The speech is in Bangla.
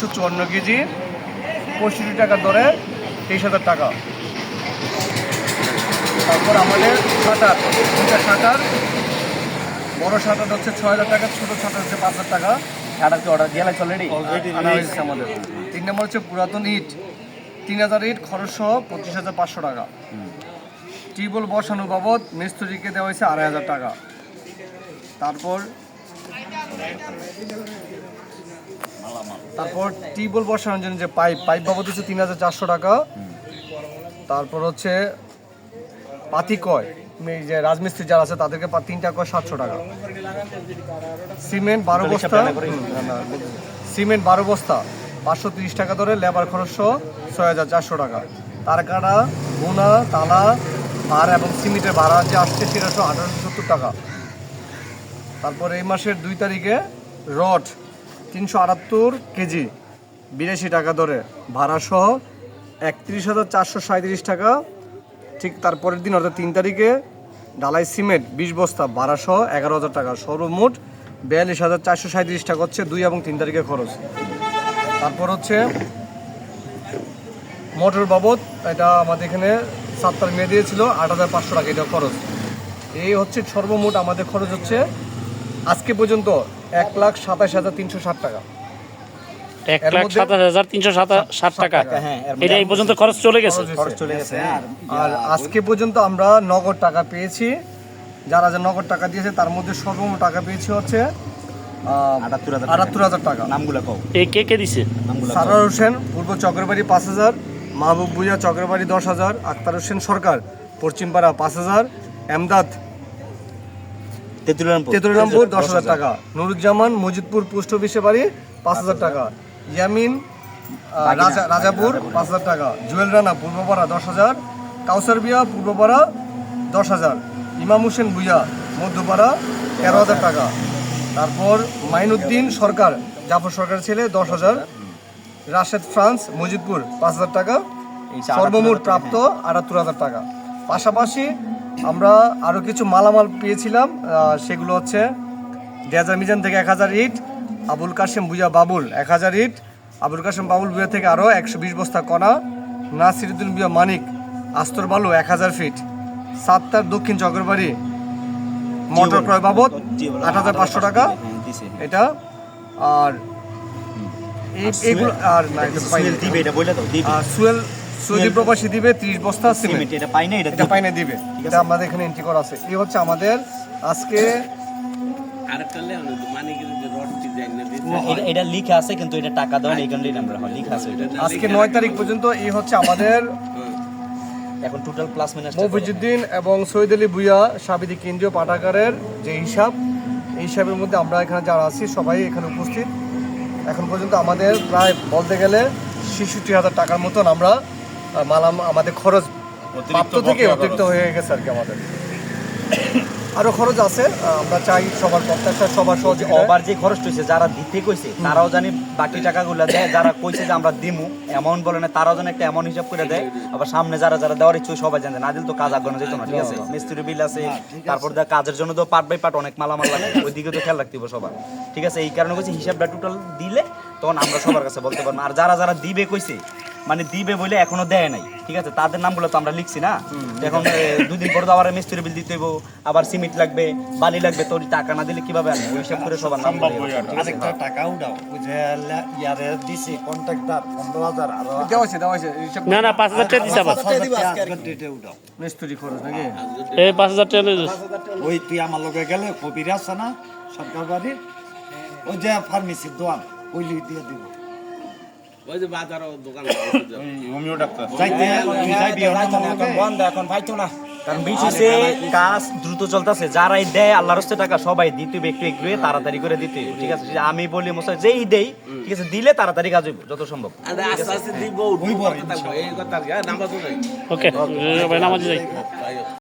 তিনশো চুয়ান্ন কেজি পঁয়ষট্টি টাকার দরে তেইশ হাজার টাকা। তারপর আমাদের শাটার দুটা শাটার। বড় শাটার হচ্ছে ছয় হাজার টাকা ছোটো শাটার হচ্ছে পাঁচ হাজার টাকা। ছাড়া কি অর্ডার দিয়ে লাগছে অলরেডি আনা হয়েছে আমাদের। তিন নম্বর হচ্ছে পুরাতন ইট। তিন হাজার ইট খরচ সহ পঁচিশ হাজার পাঁচশো টাকা। টিউবওয়েল বসানো বাবদ মিস্ত্রিকে দেওয়া হয়েছে আড়াই হাজার টাকা। তারপর তারপর টিউবওয়েল বসানোর জন্য যে পাইপ পাইপ বাবদ হচ্ছে তিন হাজার চারশো টাকা। তারপর হচ্ছে পাতি কয় এই যে রাজমিস্ত্রি যারা আছে তাদেরকে পা- তিনটা কয় সাতশো টাকা। সিমেন্ট বারো বস্তা। সিমেন্ট বারো বস্তা পাঁচশো তিরিশ টাকা ধরে লেবার খরচ ছয় হাজার চারশো টাকা। তার কাটা গুনা তালা ভাড়া এবং সিমেন্টের ভাড়া যে আসছে সেটা আঠারোশো সত্তর টাকা। তারপর এই মাসের দুই তারিখে রড তিনশো আটাত্তর কেজি, বিরাশি টাকা ধরে ভাড়া সহ একত্রিশ হাজার চারশো সাঁত্রিশ টাকা। ঠিক তারপরের দিন, অর্থাৎ তিন তারিখে ডালাই সিমেন্ট, বিশ বস্তা ভাড়া সহ এগারো হাজার টাকা। সর্বমোট বিয়াল্লিশ হাজার চারশো সাঁত্রিশ টাকা হচ্ছে দুই এবং তিন তারিখে খরচ। তারপর হচ্ছে, মোটর বাবদ, এটা আমাদের এখানে সাতটার মেয়ে দিয়েছিল, আট হাজার পাঁচশো টাকা এটা খরচ। এই হচ্ছে সর্বমোট আমাদের খরচ হচ্ছে। আজকে পর্যন্ত এক লাখ সাতাশ হাজার তিনশো ষাট টাকা। এক লাখ সাতাশ হাজার তিনশো ষাট টাকা। হ্যাঁ, এটা এই পর্যন্ত খরচ চলে গেছে। খরচ চলে গেছে আর আর আজকে পর্যন্ত আমরা নগদ টাকা পেয়েছি। যারা যে নগদ টাকা দিয়েছে তার মধ্যে সর্বমোট টাকা পেয়েছি হচ্ছে আটাত্তর হাজার টাকা। নামগুলো কও। এই কে কে দিছে? নামগুলো সারার হোসেন পূর্ব চক্রবাড়ি পাঁচ হাজার মাহবুব বুয়া চক্রবাড়ি দশ হাজার আক্তার হোসেন সরকার পশ্চিমপাড়া পাঁচ হাজার এমদাদ তেতুলরামপুর। দশ হাজার টাকা। নুরুজ্জামান মজিদপুর পোস্ট অফিসে বাড়ি পাঁচ হাজার টাকা। ইয়ামিন রাজা রাজাপুর পাঁচ হাজার টাকা। জুয়েল রানা পূর্বপাড়া দশ হাজার। কাউসার বিয়া পূর্বপাড়া দশ হাজার। ইমাম হোসেন ভুইয়া মধ্যপাড়া তেরো হাজার টাকা। তারপর মাইনুদ্দিন সরকার জাফর সরকারের ছেলে দশ হাজার। রাশেদ ফ্রান্স মজিদপুর পাঁচ হাজার টাকা। সর্বমোট প্রাপ্ত আটাত্তর হাজার টাকা। পাশাপাশি আমরা আরও কিছু মালামাল পেয়েছিলাম সেগুলো হচ্ছে ডেজার মিজান থেকে এক হাজার ইট আবুল কাশেম বুয়া বাবুল এক হাজার ইট আবুল কাশেম বাবুল বুয়া থেকে আরও একশো বিশ বস্তা কণা নাসিরুদ্দিন বুয়া মানিক আস্তর বালু এক হাজার ফিট সাতটার দক্ষিণ চক্রবাড়ি মোটর ক্রয় বাবদ আট হাজার পাঁচশো টাকা। এটা আর এই- এগুলো আর। সুয়েল সৌদি প্রবাসী দিবে ত্রিশ বস্তা সিমেন্ট এটা পাই না এটা দিবে। পাইনে দিবে। এটা আমাদের এখানে এন্ট্রি করা আছে। এই হচ্ছে আমাদের আজকে এটা- এটা লিখা আছে কিন্তু এটা টাকা দেওয়া নেই কারণে আমরা হয় লিখা আছে এটা। আজকে নয় তারিখ পর্যন্ত এই হচ্ছে আমাদের এখন টোটাল প্লাস মাইনাস মফিজুদ্দিন এবং সৈয়দ আলী ভুইয়া সাবিদি কেন্দ্রীয় পাঠাগারের যে হিসাব এই হিসাবের মধ্যে আমরা এখানে যারা আছি সবাই এখানে উপস্থিত। এখন পর্যন্ত আমাদের প্রায় বলতে গেলে ছেষট্টি হাজার টাকার মতন আমরা মালাম আমাদের খরচ প্রাপ্ত থেকে অতিরিক্ত হয়ে গেছে আর কি আমাদের। আরও খরচ আছে আমরা চাই সবার প্রত্যাশা সবার সহযোগিতা ওভার যে খরচ হয়েছে যারা দিতে কইছে তারাও জানি বাকি টাকাগুলো দেয়। যারা কইছে যে আমরা দিমু অ্যামাউন্ট বলে না তারাও যেন একটা অ্যামাউন্ট হিসাব করে দেয়। আবার সামনে যারা যারা দেওয়ার ইচ্ছে সবাই জানে না দিলে তো কাজ আগানো যেত না ঠিক আছে? মিস্ত্রি বিল আছে তারপর দেখ কাজের জন্য তো পার্ট বাই পার্ট অনেক মালামাল লাগে ওইদিকে তো খেয়াল রাখতে হবে সবার। ঠিক আছে? এই কারণে কইছি হিসাবটা টোটাল দিলে তখন আমরা সবার কাছে বলতে পারব। আর যারা যারা দিবে কইছে মানে দিবে বলে এখনও দেয় নাই ঠিক আছে? তাদের নামগুলো তো আমরা লিখছি না। এখন দুদিন পরে তো আবার মিস্ত্রি বিল দিতে হইব আবার সিমেন্ট লাগবে বালি লাগবে তোর টাকা না দিলে কীভাবে আনব ওই হিসাব করে সবার নাম আরেকটা টাকাও দাও ইয়ারে দিছি কন্ট্রাক্টর পনেরো হাজার আর দেওয়া আছে দেওয়া আছে না না পাঁচ হাজার টাকা দিছে আবার। ডেটেও দাও মিস্ত্রি খরচ নাকি? এই পাঁচ হাজার টাকা লইলো। ওই তুই আমার লগে গেলে কবির আছে না সরকার বাড়ির ওই যে ফার্মেসির দোয়ান ওই লিখ দিয়ে দিব। ওই যে বাজার দোকান যাইতে যাইবি আমার বন্ধ এখন পাইতো না। কারণ বিশেষে কাজ দ্রুত চলতেছে। যারাই দেয় আল্লাহর হস্তে টাকা সবাই দিতে একটু একটু তাড়াতাড়ি করে দিতে ঠিক আছে? আমি বলি মশাই যেই দেই ঠিক আছে দিলে তাড়াতাড়ি কাজ হইব যত সম্ভব। আস্তে আস্তে দিব উঠবো, কথা এই কথা আর কি, হ্যাঁ, নাম্বার তো নাই ওকে নামাজ যাই।